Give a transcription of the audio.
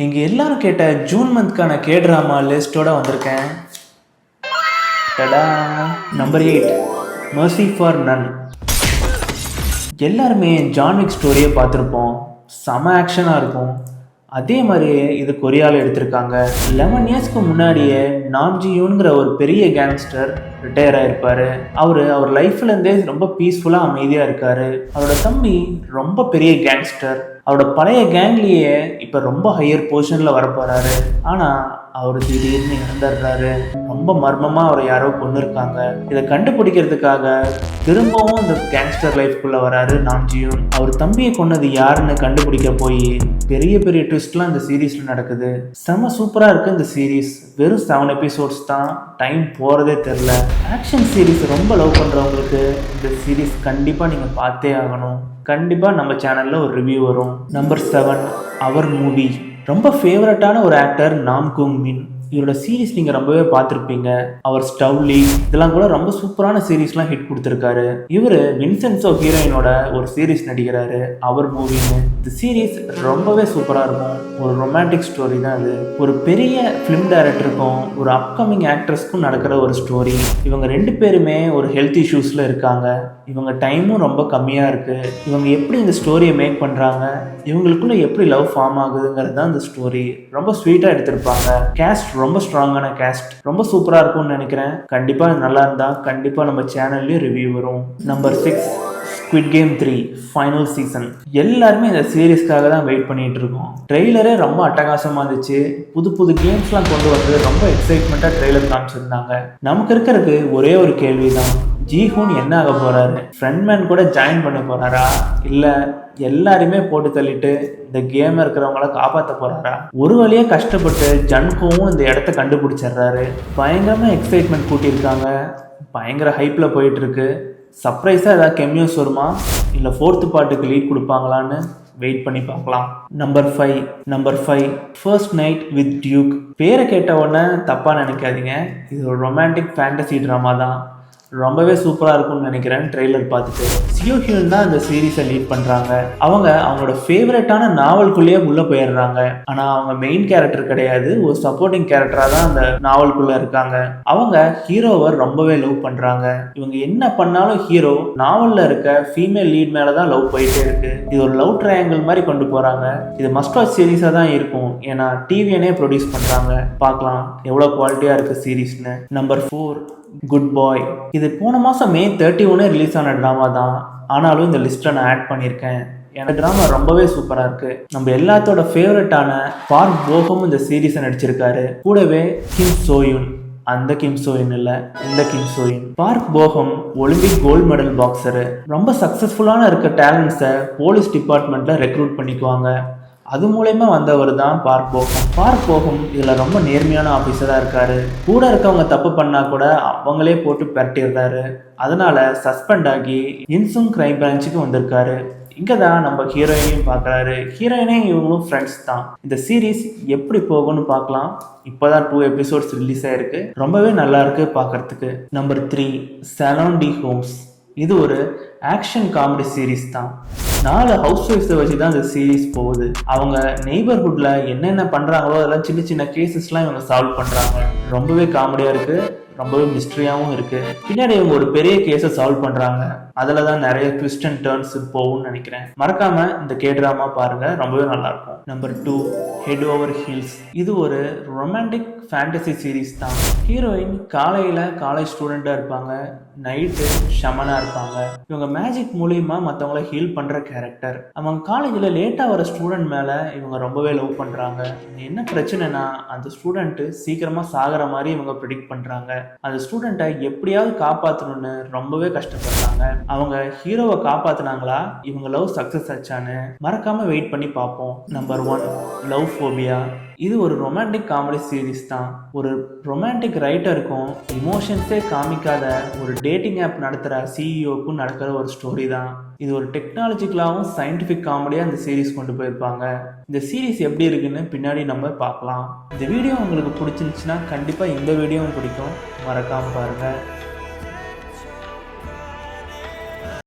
நீங்கள் எல்லாரும் கேட்ட ஜூன் மந்த்க்கான கே ட்ராமா லிஸ்ட்டோட வந்திருக்கேன். Tada number eight mercy for none எல்லாருமே ஜான்விக் ஸ்டோரியை பார்த்துருப்போம். செம ஆக்ஷனாக இருக்கும். அதே மாதிரியே இது கொரியாவில் எடுத்திருக்காங்க. லெவன் இயர்ஸ்க்கு முன்னாடியே நாம்ஜியூனுங்கிற ஒரு பெரிய கேங்ஸ்டர் ரிட்டையர் ஆகிருப்பார் அவர் அவர் லைஃப்லேருந்தே ரொம்ப பீஸ்ஃபுல்லாக அமைதியாக இருக்கார். அவரோட தம்பி ரொம்ப பெரிய கேங்ஸ்டர் அவரோட பழைய கேங்லேயே இப்போ ரொம்ப ஹையர் பொசிஷனில் வரப்போகிறாரு ஆனால் அவர் திடீர்னு இறந்துடுறாரு. ரொம்ப மர்மமாக அவரை யாரோ கொண்டு இருக்காங்க இதை கண்டுபிடிக்கிறதுக்காக திரும்பவும் இந்த கேங்ஸ்டர் லைஃப்குள்ளே வராரு நாம்ஜியூன் அவர் தம்பியை கொன்னது யாருன்னு கண்டுபிடிக்க போய் பெரிய பெரிய ட்விஸ்ட்லாம் இந்த சீரீஸில் நடக்குது. செம சூப்பராக இருக்குது இந்த சீரீஸ் வெறும் செவன் எபிசோட்ஸ் தான். டைம் போகிறதே தெரில. ஆக்ஷன் சீரீஸ் ரொம்ப லவ் பண்ணுறவங்களுக்கு இந்த சீரீஸ் கண்டிப்பாக நீங்கள் பார்த்தே ஆகணும். கண்டிப்பாக நம்ம சேனலில் ஒரு ரிவ்யூ வரும். நம்பர் செவன் அவர் மூவி ரொம்ப ஃபேவரட்டான ஒரு ஆக்டர் நாம் குங் மின் இவரோட சீரீஸ் நீங்கள் ரொம்பவே பார்த்துருப்பீங்க. அவர் ஸ்டவ்லி இதெல்லாம் கூட ரொம்ப சூப்பரான சீரீஸ்லாம் ஹிட் கொடுத்துருக்காரு. இவர் வின்சென்சோ ஹீரோயினோட ஒரு சீரீஸ் நடிக்கிறாரு. அவர் மூவின்னு இந்த சீரீஸ் ரொம்பவே சூப்பராக இருக்கும். ஒரு ரொமான்டிக் ஸ்டோரி தான் அது. ஒரு பெரிய ஃபிலிம் டைரக்டருக்கும் ஒரு அப்கமிங் ஆக்ட்ரஸ்க்கும் நடக்கிற ஒரு ஸ்டோரி இவங்க ரெண்டு பேருமே ஒரு ஹெல்த் இஷ்யூஸில் இருக்காங்க. இவங்க டைமும் ரொம்ப கம்மியாக இருக்குது இவங்க எப்படி இந்த ஸ்டோரியை மேக் பண்ணுறாங்க இவங்களுக்குள்ள எப்படி லவ் ஃபார்ம் ஆகுதுங்கிறது தான் இந்த ஸ்டோரி ரொம்ப ஸ்வீட்டாக எடுத்திருப்பாங்க. கேஸ்ட் ரொம்ப ஸ்ட்ராங்கான கேஸ்ட் ரொம்ப சூப்பராக இருக்கும்னு நினைக்கிறேன். கண்டிப்பாக நல்லா இருந்தால் கண்டிப்பாக நம்ம சேனல்லையும் ரிவ்யூ வரும். Number six squid game three final season எல்லாருமே இந்த சீரீஸ்க்காக தான் வெயிட் பண்ணிட்டு இருக்கோம் ட்ரெய்லரே ரொம்ப அட்டகாசமாக இருந்துச்சு. புது புது கேம்ஸ்லாம் கொண்டு வந்து ரொம்ப எக்ஸைட்மெண்ட்டாக ட்ரெய்லர் காமிச்சிருந்தாங்க நமக்கு இருக்கிறதுக்கு ஒரே ஒரு கேள்வி தான் ஜீஹூன் என்ன ஆக போறாரு? ஃப்ரெண்ட்மேன் கூட ஜாயின் பண்ண போறாரா? இல்லை எல்லாருமே போட்டு தள்ளிட்டு இந்த கேம் இருக்கிறவங்கள காப்பாற்ற போறாரா? ஒரு வழியா கஷ்டப்பட்டு ஜன்கோவும் இந்த இடத்த கண்டுபிடிச்சிடுறாரு. பயங்கரமா எக்ஸைட்மெண்ட் கூட்டியிருக்காங்க. பயங்கர ஹைப்பில் போயிட்டு இருக்கு சர்ப்ரைஸாக ஏதாவது கெமியோஸ் வருமா? இல்லை ஃபோர்த்து பாட்டுக்கு லீட் கொடுப்பாங்களான்னு வெயிட் பண்ணி பார்க்கலாம். Number five number five first night with Duke பேரை கேட்ட உடனே தப்பாக நினைக்காதீங்க. இது ஒரு ரொமான்டிக் ஃபேண்டசி ட்ராமா தான். ரொம்பவே சூப்பராக இருக்கும்னு நினைக்கிறேன் ட்ரெய்லர் பார்த்துட்டு. சியோ ஹியூன் தான் இந்த சீரீஸை லீட் பண்ணுறாங்க அவங்க அவங்களோட ஃபேவரட்டான நாவல்குள்ளேயே உள்ளே போயிடுறாங்க. ஆனால் அவங்க மெயின் கேரக்டர் கிடையாது. ஒரு சப்போர்ட்டிங் கேரக்டராக தான் அந்த நாவல்குள்ளே இருக்காங்க. அவங்க ஹீரோவை ரொம்பவே லவ் பண்ணுறாங்க இவங்க என்ன பண்ணாலும் ஹீரோ நாவலில் இருக்க ஃபீமேல் லீட் மேலே தான் லவ் போயிட்டே இருக்கு. இது ஒரு லவ் ட்ரையாங்கிள் மாதிரி கொண்டு போகிறாங்க இது மஸ்ட் வாட்ச் சீரீஸாக தான் இருக்கும். ஏன்னா டிவியனே ப்ரொடியூஸ் பண்ணுறாங்க பார்க்கலாம் எவ்வளோ குவாலிட்டியாக இருக்குது சீரீஸ்னு நம்பர் ஃபோர் குட் பாய் இது போன மாதம் மே தேர்ட்டி ஒன்னே ரிலீஸ் ஆன ட்ராமா தான். ஆனாலும் இந்த லிஸ்ட்டில் நான் ஆட் பண்ணியிருக்கேன். எனக்கு ட்ராமா ரொம்பவே சூப்பராக இருக்கு. நம்ம எல்லாத்தோட ஃபேவரட்டான பார்க் போகம் இந்த சீரீஸை நடிச்சிருக்காரு. கூடவே கிம் சோயுன் அந்த கிம் சோயின் இல்லை இந்த Kim Sohyun Park Bogum Olympic gold medal boxer ரொம்ப சக்ஸஸ்ஃபுல்லான இருக்க டேலண்ட்ஸை போலீஸ் டிபார்ட்மெண்ட்டில் ரெக்ரூட் பண்ணிக்குவாங்க. அது மூலயமா வந்தவர் தான் பார்க் போகும் பார்க் போகும் இதில் ரொம்ப நேர்மையான ஆஃபீஸராக இருக்காரு. கூட இருக்கவங்க தப்பு பண்ணா கூட அவங்களே போட்டு பெரட்டிடுறாரு. அதனால சஸ்பெண்ட் ஆகி இன்சுங் கிரைம் பிரான்ச்சுக்கு வந்திருக்காரு. இங்கே தான் நம்ம ஹீரோயினையும் பார்க்குறாரு. ஹீரோயினே இவங்களும் ஃப்ரெண்ட்ஸ் தான். இந்த சீரீஸ் எப்படி போகும்னு பார்க்கலாம். இப்போ தான் டூ எபிசோட்ஸ் ரிலீஸ் ஆயிருக்கு. ரொம்பவே நல்லா இருக்கு பார்க்கறதுக்கு. Number three salon de Holmes இது ஒரு ஆக்ஷன் காமெடி சீரீஸ் தான். நாலு ஹவுஸ் ஒய்ஃப்ஸை வச்சு தான் இந்த சீரீஸ் போகுது. அவங்க நெய்பர்ஹுட்டில் என்னென்ன பண்ணுறாங்களோ அதெல்லாம் சின்ன சின்ன கேசஸ்லாம் இவங்க சால்வ் பண்ணுறாங்க ரொம்பவே காமெடியாக இருக்குது ரொம்பவே மிஸ்ட்ரியாகவும் இருக்குது பின்னாடி இவங்க ஒரு பெரிய கேஸை சால்வ் பண்ணுறாங்க அதில் தான் நிறைய ட்விஸ்ட் அண்ட் டேர்ன்ஸ் போகும்னு நினைக்கிறேன். மறக்காமல் இந்த கே ட்ராமா பாருங்கள் ரொம்பவே நல்லாயிருக்கும். Number two head over heels இது ஒரு ரொமான்டிக் ஃபேண்டசி சீரீஸ் தான். ஹீரோயின் காலையில் காலேஜ் ஸ்டூடெண்ட்டாக இருப்பாங்க நைட்டு ஷமனாக இருப்பாங்க. இவங்க மேஜிக் மூலியமா மற்றவங்கள ஹீல் பண்ணுற கேரக்டர் அவங்க காலேஜில் லேட்டாக வர ஸ்டூடெண்ட் மேலே இவங்க ரொம்பவே லவ் பண்ணுறாங்க என்ன பிரச்சனைனா அந்த ஸ்டூடெண்ட்டு சீக்கிரமாக சாகிற மாதிரி இவங்க ப்ரிடிக்ட் பண்ணுறாங்க அந்த ஸ்டூடெண்ட்டை எப்படியாவது காப்பாற்றணும்னு ரொம்பவே கஷ்டப்படுறாங்க. அவங்க ஹீரோவை காப்பாத்தினாங்களா? இவங்க லவ் சக்ஸஸ் ஆச்சான்னு மறக்காம வெயிட் பண்ணி பார்ப்போம். நம்பர் ஒன் லவ் ஃபோபியா இது ஒரு ரொமான்டிக் காமெடி சீரீஸ் தான். ஒரு ரொமான்டிக் ரைட்டருக்கும் இமோஷன்ஸே காமிக்காத ஒரு டேட்டிங் ஆப் நடத்துகிற சிஇஓக்கும் நடக்கிற ஒரு ஸ்டோரி தான். இது ஒரு டெக்னாலஜிக்கலாகவும் சயின்டிஃபிக் காமெடியாக இந்த சீரீஸ் கொண்டு போயிருப்பாங்க. இந்த சீரீஸ் எப்படி இருக்குன்னு பின்னாடி நம்ம பார்க்கலாம். இந்த வீடியோ உங்களுக்கு பிடிச்சிருந்துச்சுன்னா கண்டிப்பாக இந்த வீடியோவும் பிடிக்கும். மறக்காமல் பாருங்கள்